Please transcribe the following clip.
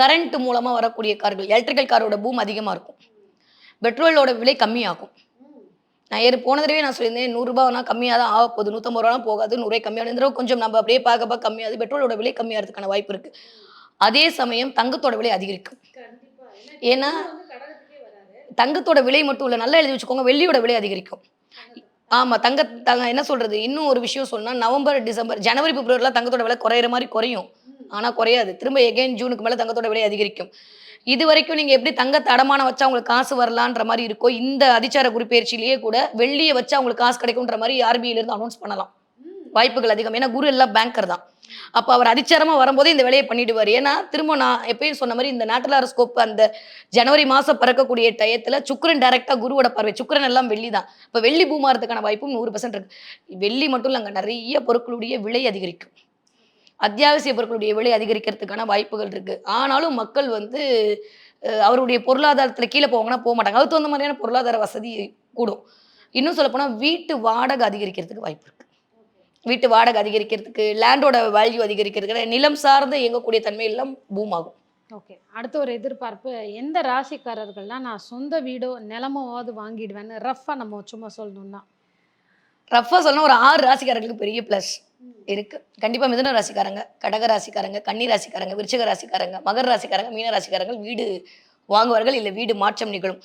Current மூலமாக வரக்கூடிய கார்கள் எலக்ட்ரிக்கல் காரோட பூம் அதிகமாக இருக்கும். பெட்ரோலோட விலை கம்மியாகும். நான் ஏறு போன தடவை நான் சொல்லியிருந்தேன் நூறுரூபானா கம்மியாக தான் ஆக போகுது. நூற்றம்பது ரூபா போகாது நூறே கம்மியாக இந்த தடவை கொஞ்சம் நம்ம அப்படியே பார்க்க பார்க்க கம்மியாகுது. பெட்ரோலோட விலை கம்மியாகிறதுக்கான வாய்ப்பு இருக்குது அதே சமயம் தங்கத்தோட விலை அதிகரிக்கும். ஏன்னா தங்கத்தோட விலை மட்டும் இல்லை நல்லா எழுதி வச்சுக்கோங்க வெள்ளியோட விலை அதிகரிக்கும். ஆமாம் தங்க தங்க என்ன சொல்கிறது இன்னும் ஒரு விஷயம் சொன்னால் நவம்பர் டிசம்பர் ஜனவரி பிப்ரவரிலாம் தங்கத்தோட விலை குறையிற மாதிரி குறையும். ஆனால் குறையாது. திரும்ப எகைன் ஜூனுக்கு மேலே தங்கத்தோட விலை அதிகரிக்கும். இது வரைக்கும் நீங்கள் எப்படி தங்கத்தை அடமானம் வச்சா உங்களுக்கு காசு வரலான்ற மாதிரி இருக்கோ இந்த அதிச்சார குறிப்பெயர்ச்சியிலேயே கூட வெள்ளியை வச்சா உங்களுக்கு காசு கிடைக்கும்ன்ற மாதிரி ஆர்பிஐலேருந்து அனௌன்ஸ் பண்ணலாம். வாய்ப்புகள் அதிகம். ஏன்னா குரு எல்லாம் பேங்கர் தான். அப்போ அவர் அதிச்சாரமாக வரும்போதே இந்த வேலையை பண்ணிடுவார். ஏன்னா திரும்ப நான் எப்பயும் சொன்ன மாதிரி இந்த நாட்டலாரஸ்கோப் அந்த ஜனவரி மாதம் பிறக்கக்கூடிய டயத்தில் சுக்கரன் டைரெக்டாக குருவோட பார்வை. சுக்கரன் எல்லாம் வெள்ளி தான். இப்போ வெள்ளி பூமாறதுக்கான வாய்ப்பும் நூறு பர்சன்ட் இருக்கு. வெள்ளி மட்டும் இல்லைங்க நிறைய பொருட்களுடைய விலை அதிகரிக்கும். அத்தியாவசிய பொருட்களுடைய விலை அதிகரிக்கிறதுக்கான வாய்ப்புகள் இருக்கு. ஆனாலும் மக்கள் வந்து அவருடைய பொருளாதாரத்துல கீழே போவாங்கன்னா போக மாட்டாங்க. அதுக்கு தகுந்த மாதிரியான பொருளாதார வசதி கூடும். இன்னும் சொல்லப்போனா வீட்டு வாடகை அதிகரிக்கிறதுக்கு வாய்ப்பு இருக்கு. வீட்டு வாடகை அதிகரிக்கிறதுக்கு லேண்டோட வேல்யூ அதிகரிக்கிறதுக்கு நிலம் சார்ந்து இயங்கக்கூடிய தன்மை எல்லாம் பூம் ஆகும். ஓகே அடுத்த ஒரு எதிர்பார்ப்பு எந்த ராசிக்காரர்கள்லாம் நான் சொந்த வீடோ நிலமாவது வாங்கிடுவேன்னு ரஃபா நம்ம சும்மா சொல்லணும்னா? ரஃபா சொன்னா ஒரு ஆறு ராசிக்காரங்களுக்கு பெரிய ப்ளஸ் இருக்கு. கண்டிப்பா மிதன ராசிக்காரங்க கடக ராசிக்காரங்க கன்னி ராசிக்காரங்க விருச்சக ராசிக்காரங்க மகர ராசிக்காரங்க மீன ராசிக்காரங்க வீடு வாங்குவார்கள் இல்லை வீடு மாற்றம் நிகழும்.